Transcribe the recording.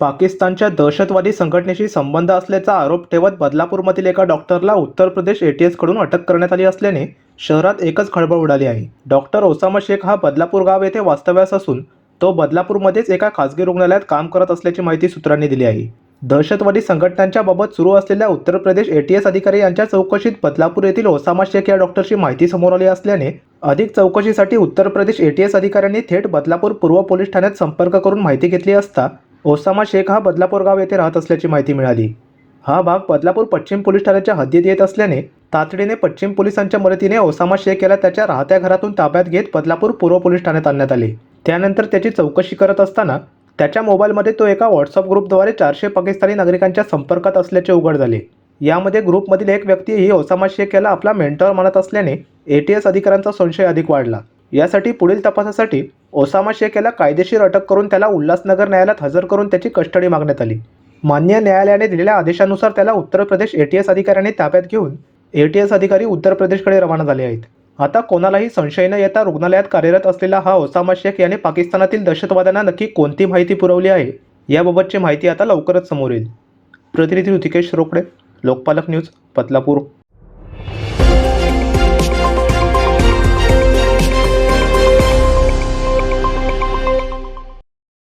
पाकिस्तानच्या दहशतवादी संघटनेशी संबंध असल्याचा आरोप ठेवत बदलापूरमधील एका डॉक्टरला उत्तर प्रदेश एटीएसकडून अटक करण्यात आली असल्याने शहरात एकच खळबळ उडाली आहे. डॉक्टर ओसामा शेख हा बदलापूर गाव येथे वास्तव्यास असून तो बदलापूरमध्येच एका खासगी रुग्णालयात काम करत असल्याची माहिती सूत्रांनी दिली आहे. दहशतवादी संघटनांच्या बाबत सुरू असलेल्या उत्तर प्रदेश एटीएस अधिकारी यांच्या चौकशीत बदलापूर येथील ओसामा शेख या डॉक्टरची माहिती समोर आली असल्याने अधिक चौकशीसाठी उत्तर प्रदेश एटीएस अधिकाऱ्यांनी थेट बदलापूर पूर्व पोलीस ठाण्यात संपर्क करून माहिती घेतली असता ओसामा शेख हा बदलापूर गाव येथे राहत असल्याची माहिती मिळाली. हा भाग बदलापूर पश्चिम पोलीस ठाण्याच्या हद्दीत येत असल्याने तातडीने पश्चिम पोलिसांच्या मदतीने ओसामा शेख याला त्याच्या राहत्या घरातून ताब्यात घेत बदलापूर पूर्व पोलीस ठाण्यात आणण्यात आले. त्यानंतर त्याची चौकशी करत असताना त्याच्या मोबाईलमध्ये तो एका व्हॉट्सअप ग्रुपद्वारे चारशे पाकिस्तानी नागरिकांच्या संपर्कात असल्याचे उघड झाले. यामध्ये ग्रुपमधील एक व्यक्ती ही ओसामा शेख याला आपला मेंटॉर मानत असल्याने ए टी एस अधिकाऱ्यांचा संशय अधिक वाढला. यासाठी पुढील तपासासाठी ओसामा शेख याला कायदेशीर अटक करून त्याला उल्हासनगर न्यायालयात हजर करून त्याची कस्टडी मागण्यात आली. मान्य न्यायालयाने दिलेल्या आदेशानुसार त्याला उत्तर प्रदेश एटीएस अधिकाऱ्यांनी ताब्यात घेऊन एटीएस अधिकारी उत्तर प्रदेशकडे रवाना झाले आहेत. आता कोणालाही संशय न येता रुग्णालयात कार्यरत असलेला हा ओसामा शेख याने पाकिस्तानातील दहशतवाद्यांना नक्की कोणती माहिती पुरवली आहे याबाबतची माहिती आता लवकरच समोर येईल. प्रतिनिधी ऋतिकेश रोकडे लोकपालक न्यूज बदलापूर